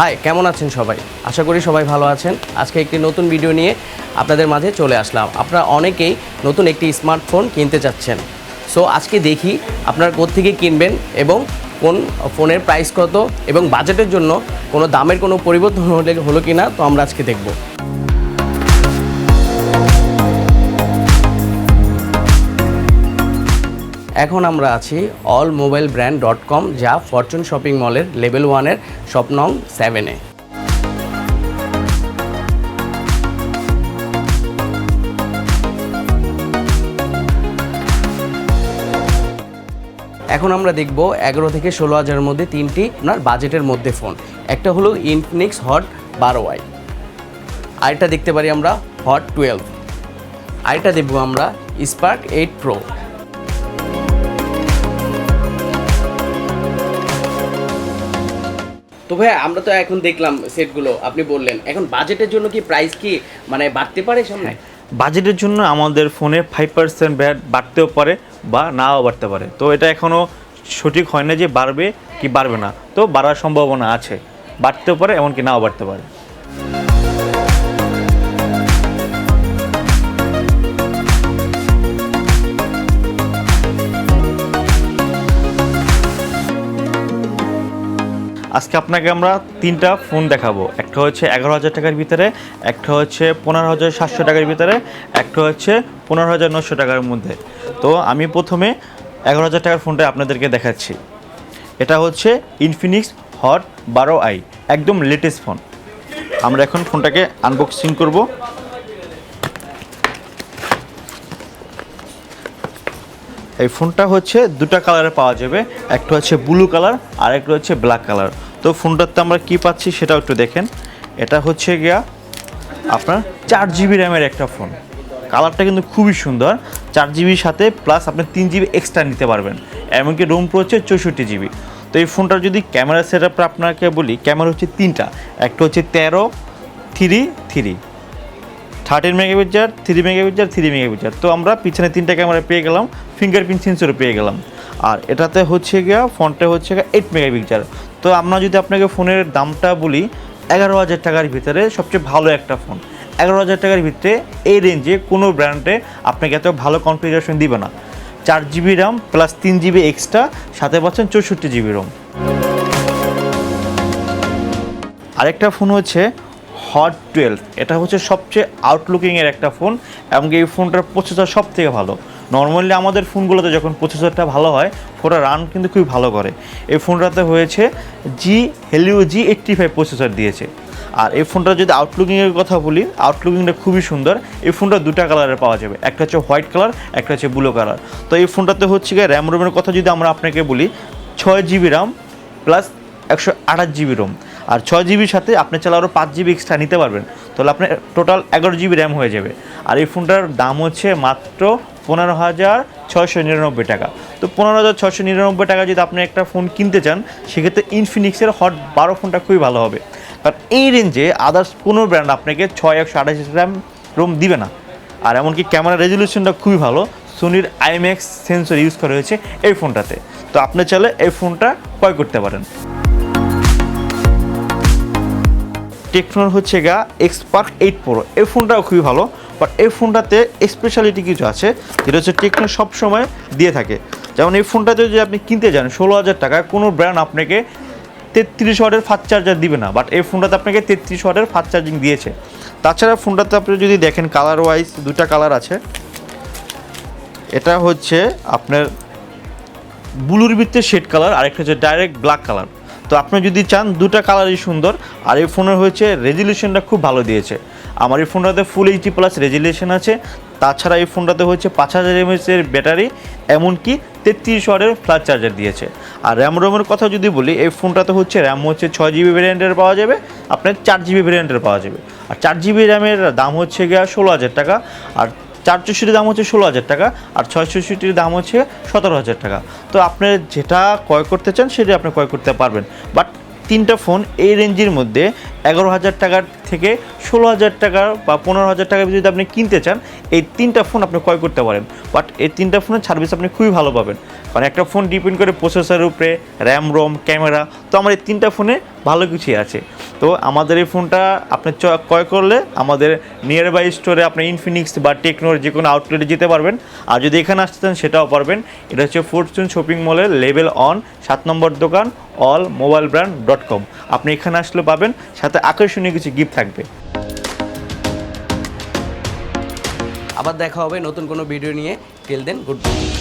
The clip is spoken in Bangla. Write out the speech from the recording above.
হাই, কেমন আছেন সবাই? আশা করি সবাই ভালো আছেন। আজকে একটি নতুন ভিডিও নিয়ে আপনাদের মাঝে চলে আসলাম। আপনারা অনেকেই নতুন একটি স্মার্টফোন কিনতে চাচ্ছেন। সো আজকে দেখি আপনারা থেকে কিনবেন এবং কোন ফোনের প্রাইস কত এবং বাজেটের জন্য কোনো দামের কোনো পরিবর্তন হলে হলো কি না তো আমরা আজকে দেখব। এখন আমরা আছি all mobile brand dot com যা ফরচুন শপিং মলের লেভেল ওয়ানের স্বপ্নং সেভেনে এখন আমরা দেখব এগারো থেকে ষোলো হাজারের মধ্যে তিনটি, আপনার বাজেটের মধ্যে ফোন একটা হলো ইনফিনিক্স হট বারো ওয়াই আরেকটা দেখতে পারি আমরা হট টুয়েলভ আরেকটা দেখব আমরা স্পার্ক এইট প্রো তো ভাই আমরা তো এখন দেখলাম সেটগুলো, আপনি বললেন। এখন বাজেটের জন্য কি প্রাইস কি মানে বাড়তে পারে সামনে? বাজেটের জন্য আমাদের ফোনে ফাইভ পার্সেন্ট ব্যাট বাড়তেও পারে বা নাও বাড়তে পারে। তো এটা এখনও সঠিক হয় না যে বাড়বে কি বাড়বে না। তো বাড়ার সম্ভাবনা আছে। বাড়তেও পারে, এমনকি নাও বাড়তে পারে। আজকে আপনাকে আমরা তিনটা ফোন দেখাবো। একটা হচ্ছে এগারো হাজার টাকার ভিতরে, একটা হচ্ছে পনেরো হাজার সাতশো টাকার ভিতরে, একটা হচ্ছে পনেরো হাজার নশো টাকার মধ্যে। তো আমি প্রথমে এগারো হাজার টাকার ফোনটা আপনাদেরকে দেখাচ্ছি। এটা হচ্ছে ইনফিনিক্স হট বারো আই একদম লেটেস্ট ফোন আমরা এখন ফোনটাকে আনবক্সিং করব। এই ফোনটা হচ্ছে দুটা কালারে পাওয়া যাবে, একটা হচ্ছে ব্লু কালার আর একটা হচ্ছে ব্ল্যাক কালার তো ফোনটাতে আমরা কি পাচ্ছি সেটাও একটু দেখেন। এটা হচ্ছে গিয়া আপনার চার জিবি র্যামের একটা ফোন। কালারটা কিন্তু খুবই সুন্দর, চার জিবির সাথে প্লাস আপনি তিন জিবি এক্সট্রা নিতে পারবেন। এমনকি রোম প্রো হচ্ছে চৌষট্টি জিবি তো এই ফোনটার যদি ক্যামেরা সেট আপটা আপনাকে বলি ক্যামেরা হচ্ছে তিনটা। একটা হচ্ছে তেরো three three thirteen mega picture three mega picture three mega picture তো আমরা পিছনে তিনটা ক্যামেরা পেয়ে গেলাম ফিঙ্গারপ্রিন্ট সেন্সরও পেয়ে গেলাম। আর এটাতে হচ্ছে গিয়া, ফোনটা হচ্ছে গিয়া এইট মেগাপিকচার তো আমরা যদি আপনাকে ফোনের দামটা বলি, এগারো হাজার টাকার ভিতরে সবচেয়ে ভালো একটা ফোন। এগারো হাজার টাকার ভিতরে এই রেঞ্জে কোনো ব্র্যান্ডে আপনাকে এত ভালো কনফিগারেশন দিবে না। চার জিবি র্যাম প্লাস তিন জিবি এক্সট্রা সাথে পাচ্ছেন চৌষট্টি জিবি রোম আরেকটা ফোন হচ্ছে হট টুয়েলভ এটা হচ্ছে সবচেয়ে আউটলুকিংয়ের একটা ফোন এমনকি এই ফোনটার প্রসেসর সব থেকে ভালো। নর্মালি আমাদের ফোনগুলোতে যখন প্রসেসরটা ভালো হয়, ফোনটা রান কিন্তু খুবই ভালো করে। এই ফোনটাতে হয়েছে G Helio G eighty five processor দিয়েছে। আর এই ফোনটা যদি আউটলুকিংয়ের কথা বলি আউটলুকিংটা খুবই সুন্দর। এই ফোনটা দুটা কালারে পাওয়া যাবে। একটা হচ্ছে হোয়াইট কালার একটা হচ্ছে ব্লু কালার তো এই ফোনটাতে হচ্ছে গিয়ে র্যাম রোমের কথা যদি আমরা আপনাকে বলি, ছয় জিবি র্যাম প্লাস একশো আঠাশ জিবি রোম আর ছয় জিবির সাথে আপনি চাইলে আরও পাঁচ জিবি এক্সট্রা নিতে পারবেন। তাহলে আপনার টোটাল এগারো জিবি র্যাম হয়ে যাবে। আর এই ফোনটার দাম হচ্ছে মাত্র পনেরো হাজার ছয়শো নিরানব্বই টাকা। তো পনেরো হাজার ছয়শো নিরানব্বই টাকা যদি আপনি একটা ফোন কিনতে চান, সেক্ষেত্রে ইনফিনিক্সের হট বারো ফোনটা খুবই ভালো হবে। কারণ এই রেঞ্জে আদার্স কোনো ব্র্যান্ড আপনাকে ছয় একশো আঠাশ র্যাম রোম দিবে না। আর এমনকি ক্যামেরা রেজলিউশনটা খুবই ভালো। সোনির আইম্যাক্স সেন্সর ইউজ করা হয়েছে এই ফোনটাতে তো আপনি চাইলে এই ফোনটা ক্রয় করতে পারেন। টেকনোর হচ্ছে গা এক্সপার্ক এইট প্রো এই ফোনটাও খুবই ভালো। বাট এই ফোনটাতে স্পেশালিটি কিছু আছে, যেটা হচ্ছে টেকনো সবসময় দিয়ে থাকে। যেমন এই ফোনটাতে যদি আপনি কিনতে যান, ষোলো হাজার টাকায় কোনো ব্র্যান্ড আপনাকে তেত্রিশ ওয়াটের ফাস্ট চার্জার দিবে না বাট এই ফোনটাতে আপনাকে তেত্রিশ ওয়াটের ফাস্ট চার্জিং দিয়েছে। তাছাড়া ফোনটাতে আপনি যদি দেখেন কালার ওয়াইজ দুটা কালার আছে, এটা হচ্ছে আপনার ব্লুর ভিত্তিতে শেড কালার আরেকটা হচ্ছে ডাইরেক্ট ব্ল্যাক কালার তো আপনি যদি চান দুটা কালারই সুন্দর, আর এই ফোনের হয়েছে রেজলিউশনটা খুব ভালো দিয়েছে। আমার এই ফোনটাতে ফুল এইচডি প্লাস রেজলিউশন আছে। তাছাড়া এই ফোনটাতে হচ্ছে পাঁচ হাজার এমএসের ব্যাটারি, এমনকি তেত্রিশ ওয়াটের ফ্ল্যাশ চার্জার দিয়েছে। আর র্যাম রোমের কথা যদি বলি, এই ফোনটাতে হচ্ছে র্যাম হচ্ছে ছয় জিবি ভ্যারিয়েন্টের পাওয়া যাবে, আপনার চার জিবি ভ্যারিয়েন্টের পাওয়া যাবে। আর চার জিবি র্যামের দাম হচ্ছে গিয়া ষোলো হাজার টাকা, আর চার চৌষট্টির দাম হচ্ছে ষোলো হাজার টাকা, আর ছয় চৌষট্টির দাম হচ্ছে সতেরো হাজার টাকা। তো আপনি যেটা ক্রয় করতে চান সেটা আপনি ক্রয় করতে পারবেন। বাট তিনটা ফোন এই রেঞ্জের মধ্যে এগারো হাজার টাকার থেকে ষোলো হাজার টাকা বা পনেরো হাজার টাকা যদি আপনি কিনতে চান, এই তিনটা ফোন আপনি ক্রয় করতে পারেন। বাট এই তিনটা ফোনের সার্ভিস আপনি খুবই ভালো পাবেন। কারণ একটা ফোন ডিপেন্ড করে প্রসেসরের উপরে র্যাম রোম ক্যামেরা তো আমার এই তিনটা ফোনে ভালো কিছুই আছে। তো আমাদের এই ফোনটা আপনি ক্রয় করলে আমাদের নিয়ার বাই স্টোরে আপনি ইনফিনিক্স বা টেকনোর যে কোনো আউটলেটে যেতে পারবেন। আর যদি এখানে আসতে চান, সেটাও পারবেন। এটা হচ্ছে ফরচুন শপিং মলের লেভেল অন সাত নম্বর দোকান all mobile brand dot com আপনি এখানে আসলে পাবেন সাথে আকর্ষণীয় কিছু গিফট থাকবে। আবার দেখা হবে নতুন কোনো ভিডিও নিয়ে। টেল দেন গুড বাই